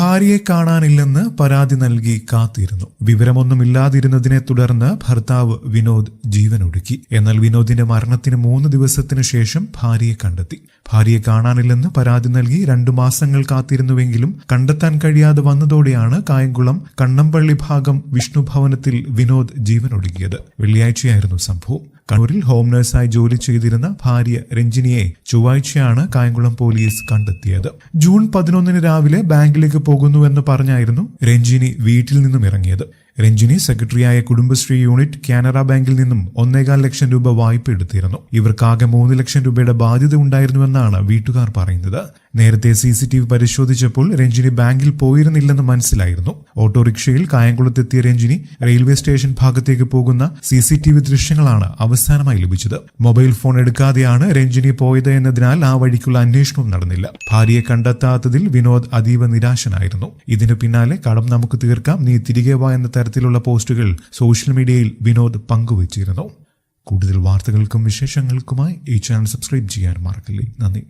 ഭാര്യയെ കാണാനില്ലെന്ന് പരാതി നൽകി കാത്തിരുന്നു. വിവരമൊന്നുമില്ലാതിരുന്നതിനെ തുടർന്ന് ഭർത്താവ് വിനോദ് ജീവനൊടുക്കി. എന്നാൽ വിനോദിന്റെ മരണത്തിന് മൂന്ന് ദിവസത്തിനു ശേഷം ഭാര്യയെ കണ്ടെത്തി. ഭാര്യയെ കാണാനില്ലെന്ന് പരാതി നൽകി രണ്ടു മാസങ്ങൾ കാത്തിരുന്നുവെങ്കിലും കണ്ടെത്താൻ കഴിയാതെ വന്നതോടെയാണ് കായംകുളം കണ്ണമ്പള്ളി ഭാഗം വിഷ്ണു ഭവനത്തിൽ വിനോദ് ജീവനൊടുക്കിയത്. വെള്ളിയാഴ്ചയായിരുന്നു സംഭവം. കണ്ണൂരിൽ ഹോം നഴ്സായി ജോലി ചെയ്തിരുന്ന ഭാര്യ രഞ്ജിനിയെ ചൊവ്വാഴ്ചയാണ് കായംകുളം പോലീസ് കണ്ടെത്തിയത്. ജൂൺ പതിനൊന്നിന് രാവിലെ ബാങ്കിലേക്ക് പോകുന്നുവെന്ന് പറഞ്ഞായിരുന്നു രഞ്ജിനി വീട്ടിൽ നിന്നും ഇറങ്ങിയത്. രഞ്ജിനി സെക്രട്ടറിയായ കുടുംബശ്രീ യൂണിറ്റ് കാനറ ബാങ്കിൽ നിന്നും ഒന്നേകാൽ ലക്ഷം രൂപ വായ്പ എടുത്തിരുന്നു. ഇവർക്കാകെ മൂന്ന് ലക്ഷം രൂപയുടെ ബാധ്യത ഉണ്ടായിരുന്നുവെന്നാണ് വീട്ടുകാർ പറയുന്നത്. നേരത്തെ സി സി ടി വി പരിശോധിച്ചപ്പോൾ രഞ്ജിനി ബാങ്കിൽ പോയിരുന്നില്ലെന്ന് മനസ്സിലായിരുന്നു. ഓട്ടോറിക്ഷയിൽ കായംകുളത്തെത്തിയ രഞ്ജിനി റെയിൽവേ സ്റ്റേഷൻ ഭാഗത്തേക്ക് പോകുന്ന സി സി ടി വി ദൃശ്യങ്ങളാണ് അവസാനമായി ലഭിച്ചത്. മൊബൈൽ ഫോൺ എടുക്കാതെയാണ് രഞ്ജിനി പോയത് എന്നതിനാൽ ആ വഴിക്കുള്ള അന്വേഷണവും നടന്നില്ല. ഭാര്യയെ കണ്ടെത്താത്തതിൽ വിനോദ് അതീവ നിരാശനായിരുന്നു. ഇതിനു പിന്നാലെ കടം നമുക്ക് തീർക്കാം നീ തിരികെ വാ എന്ന തരത്തിലുള്ള പോസ്റ്റുകൾ സോഷ്യൽ മീഡിയയിൽ വിനോദ് പങ്കുവച്ചിരുന്നു. കൂടുതൽ വാർത്തകൾക്കും വിശേഷങ്ങൾക്കുമായി ഈ ചാനൽ സബ്സ്ക്രൈബ് ചെയ്യാൻ മറക്കില്ലേ. നന്ദി.